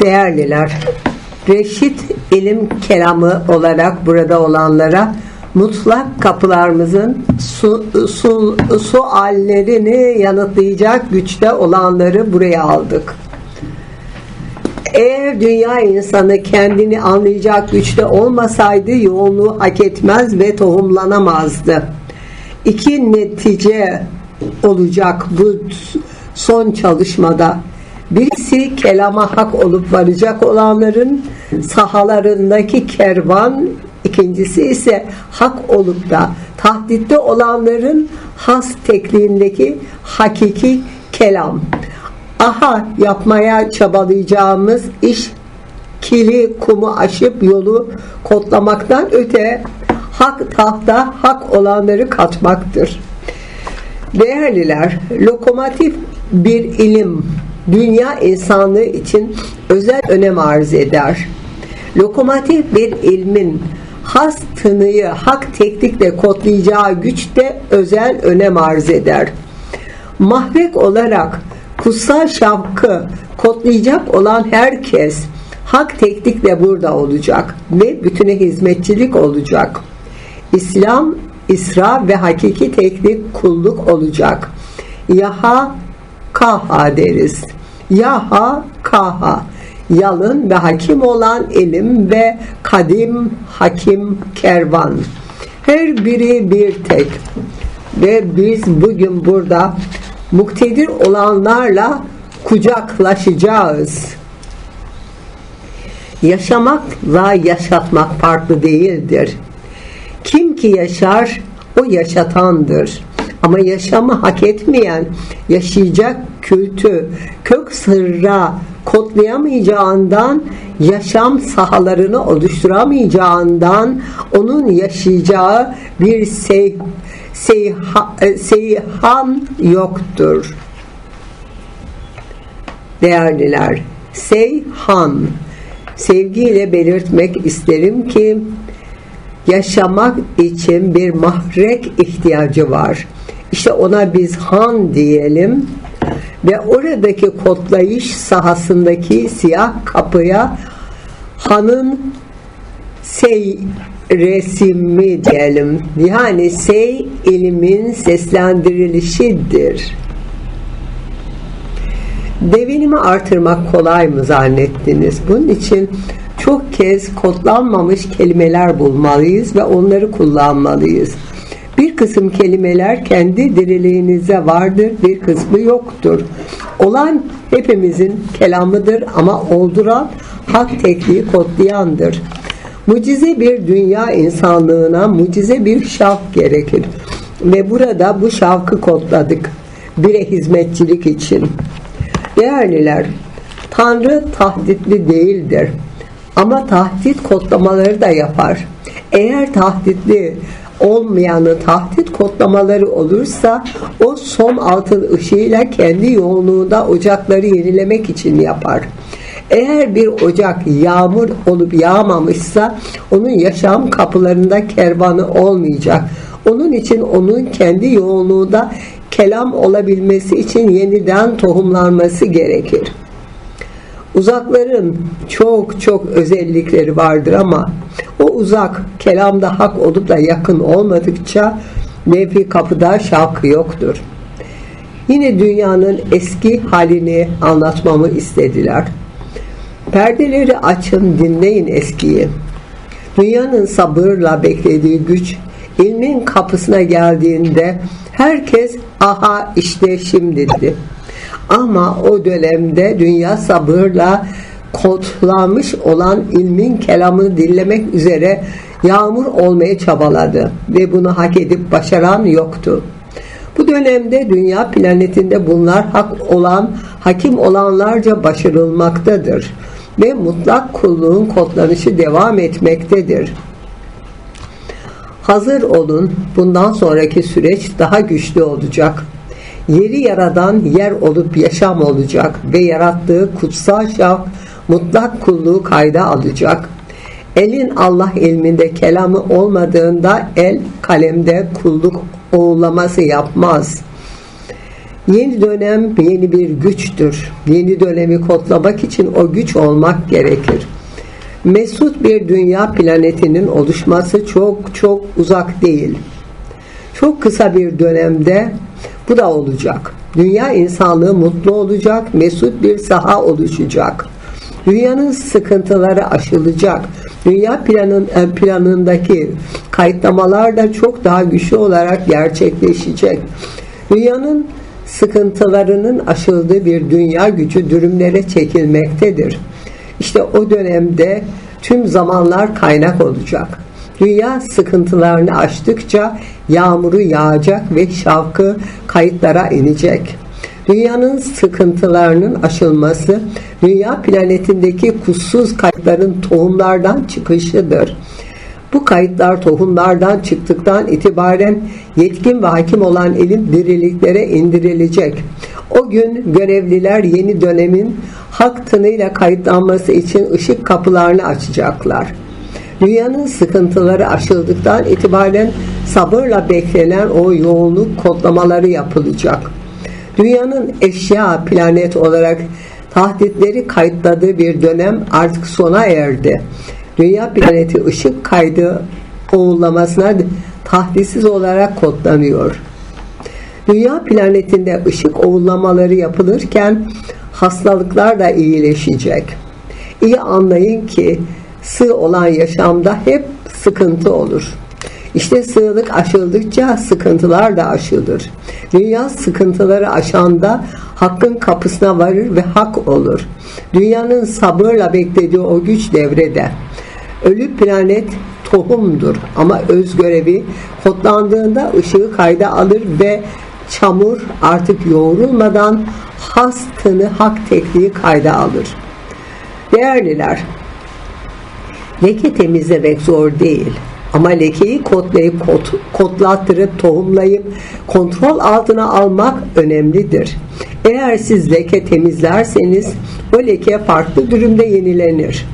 Değerliler, reşit ilim kelamı olarak burada olanlara mutlak kapılarımızın su, su, suallerini yanıtlayacak güçte olanları buraya aldık. Eğer dünya insanı kendini anlayacak güçte olmasaydı yoğunluğu hak etmez ve tohumlanamazdı. İki netice olacak bu son çalışmada. Birisi kelama hak olup varacak olanların sahalarındaki kervan, ikincisi ise hak olup da tahditte olanların has tekliğindeki hakiki kelam. Aha yapmaya çabalayacağımız iş kili kumu aşıp yolu kodlamaktan öte hak tahta hak olanları katmaktır. Değerliler, lokomotif bir ilim dünya insanlığı için özel önem arz eder. Lokomotif bir ilmin has tınıyı hak teknikle kodlayacağı güç de özel önem arz eder. Mahvek olarak kutsal şapkı kodlayacak olan herkes hak teknikle burada olacak ve bütüne hizmetçilik olacak. İslam, İsra ve hakiki teknik kulluk olacak. Yaha kaha deriz. Yaha kaha. Yalın ve hakim olan ilim ve kadim hakim kervan. Her biri bir tek. Ve biz bugün burada muktedir olanlarla kucaklaşacağız. Yaşamakla yaşatmak farklı değildir. Kim ki yaşar o yaşatandır. Ama yaşamı hak etmeyen yaşayacak kültü kök sırra kodlayamayacağından yaşam sahalarını oluşturamayacağından onun yaşayacağı bir sey, seyha, seyhan yoktur. Değerliler, seyhan sevgiyle belirtmek isterim ki yaşamak için bir mahrek ihtiyacı var. İşte ona biz han diyelim ve oradaki kodlayış sahasındaki siyah kapıya hanın sey resimi diyelim. Yani sey ilimin seslendirilişidir. Devinimi artırmak kolay mı zannettiniz? Bunun için çok kez kodlanmamış kelimeler bulmalıyız ve onları kullanmalıyız. Kısım kelimeler kendi diriliğinize vardır, bir kısmı yoktur. Olan hepimizin kelamıdır ama olduran hak tekliği kodlayandır. Mucize bir dünya insanlığına mucize bir şavk gerekir. Ve burada bu şavkı kodladık. Bire hizmetçilik için. Değerliler, Tanrı tahditli değildir. Ama tahdit kodlamaları da yapar. Eğer tahditli olmayanı tahdit kodlamaları olursa o son altın ışığıyla kendi yoğunluğunda ocakları yenilemek için yapar. Eğer bir ocak yağmur olup yağmamışsa onun yaşam kapılarında kervanı olmayacak. Onun için onun kendi yoğunluğunda kelam olabilmesi için yeniden tohumlanması gerekir. Uzakların çok çok özellikleri vardır ama o uzak kelamda hak olup da yakın olmadıkça nefi kapıda şarkı yoktur. Yine dünyanın eski halini anlatmamı istediler. Perdeleri açın dinleyin eskiyi. Dünyanın sabırla beklediği güç ilmin kapısına geldiğinde herkes aha işte şimdi dedi. Ama o dönemde dünya sabırla kodlanmış olan ilmin kelamını dinlemek üzere yağmur olmaya çabaladı ve bunu hak edip başaran yoktu. Bu dönemde dünya planetinde bunlar hak olan, hakim olanlarca başarılmaktadır ve mutlak kulluğun kodlanışı devam etmektedir. Hazır olun, bundan sonraki süreç daha güçlü olacak. Yeri yaradan yer olup yaşam olacak ve yarattığı kutsal şaf mutlak kulluğu kayda alacak. Elin Allah ilminde kelamı olmadığında el kalemde kulluk oğulaması yapmaz. Yeni dönem yeni bir güçtür. Yeni dönemi kodlamak için o güç olmak gerekir. Mesut bir dünya planetinin oluşması çok çok uzak değil. Çok kısa bir dönemde bu da olacak. Dünya insanlığı mutlu olacak, mesut bir saha oluşacak. Dünyanın sıkıntıları aşılacak. Dünya planın, e, planındaki kayıtlamalar da çok daha güçlü olarak gerçekleşecek. Dünyanın sıkıntılarının aşıldığı bir dünya gücü dürümlere çekilmektedir. İşte o dönemde tüm zamanlar kaynak olacak. Dünya sıkıntılarını aştıkça yağmuru yağacak ve şavkı kayıtlara inecek. Dünyanın sıkıntılarının aşılması, dünya planetindeki kutsuz kayıtların tohumlardan çıkışıdır. Bu kayıtlar tohumlardan çıktıktan itibaren yetkin ve hakim olan ilim diriliklere indirilecek. O gün görevliler yeni dönemin hak tınıyla kayıtlanması için ışık kapılarını açacaklar. Dünyanın sıkıntıları aşıldıktan itibaren sabırla beklenen o yoğunluk kodlamaları yapılacak. Dünyanın eşya planet olarak tahditleri kayıtladığı bir dönem artık sona erdi. Dünya planeti ışık kaydı oğullamasına tahditsiz olarak kodlanıyor. Dünya planetinde ışık oğullamaları yapılırken hastalıklar da iyileşecek. İyi anlayın ki sığ olan yaşamda hep sıkıntı olur. İşte sığlık aşıldıkça sıkıntılar da aşılır. Dünya sıkıntıları aşanda hakkın kapısına varır ve hak olur. Dünyanın sabırla beklediği o güç devrede. Ölü planet tohumdur ama öz görevi kodlandığında ışığı kayda alır ve çamur artık yoğrulmadan hastını hak tekliği kayda alır. Değerliler, leke temizlemek zor değil. Ama lekeyi kodlayıp kod, kodlattırıp tohumlayıp kontrol altına almak önemlidir. Eğer siz leke temizlerseniz o leke farklı durumda yenilenir.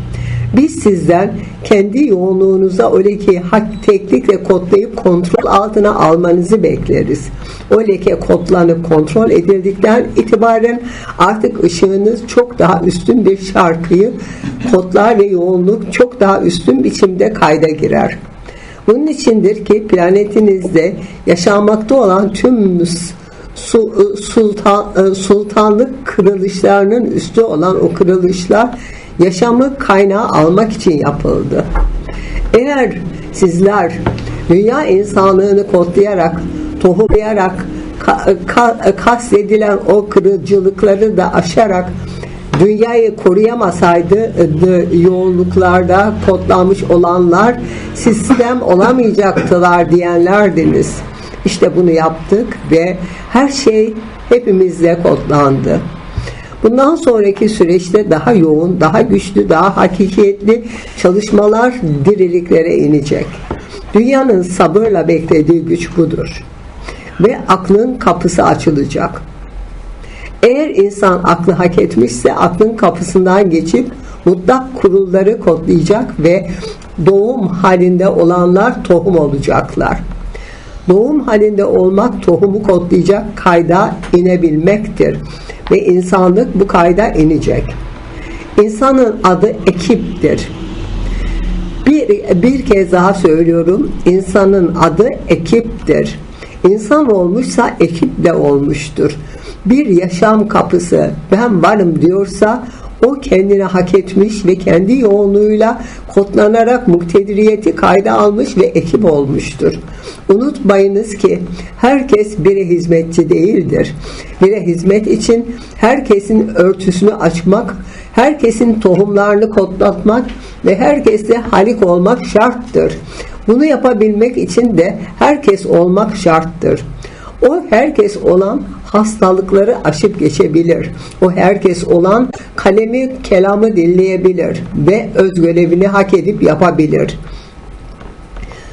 Biz sizden kendi yoğunluğunuza o lekeyi hak teknikle kodlayıp kontrol altına almanızı bekleriz. O leke kodlanıp kontrol edildikten itibaren artık ışığınız çok daha üstün bir şarkıyı kodlar ve yoğunluk çok daha üstün biçimde kayda girer. Bunun içindir ki planetinizde yaşanmakta olan tüm sultan, sultanlık kırılışlarının üstü olan o kırılışlar yaşamı kaynağı almak için yapıldı. Eğer sizler dünya insanlığını kodlayarak, tohumlayarak, ka, ka, kastedilen o kırıcılıkları da aşarak dünyayı koruyamasaydı yoğunluklarda kodlanmış olanlar sistem olamayacaktılar diyenlerdiniz. İşte bunu yaptık ve her şey hepimizle kodlandı. Bundan sonraki süreçte daha yoğun, daha güçlü, daha hakikiyetli çalışmalar diriliklere inecek. Dünyanın sabırla beklediği güç budur. Ve aklın kapısı açılacak. Eğer insan aklı hak etmişse aklın kapısından geçip mutlak kurulları kodlayacak ve doğum halinde olanlar tohum olacaklar. Doğum halinde olmak tohumu kodlayacak kayda inebilmektir ve insanlık bu kayda inecek. İnsanın adı ekiptir. Bir, bir kez daha söylüyorum. insanın adı ekiptir. İnsan olmuşsa ekiple olmuştur. Bir yaşam kapısı ben varım diyorsa o kendini hak etmiş ve kendi yoğunluğuyla kodlanarak muktediriyeti kayda almış ve ekip olmuştur. Unutmayınız ki herkes bire hizmetçi değildir. Bire hizmet için herkesin örtüsünü açmak, herkesin tohumlarını kodlatmak ve herkesle halik olmak şarttır. Bunu yapabilmek için de herkes olmak şarttır. O herkes olan hastalıkları aşıp geçebilir. O herkes olan kalemi kelamı dinleyebilir ve öz görevini hak edip yapabilir.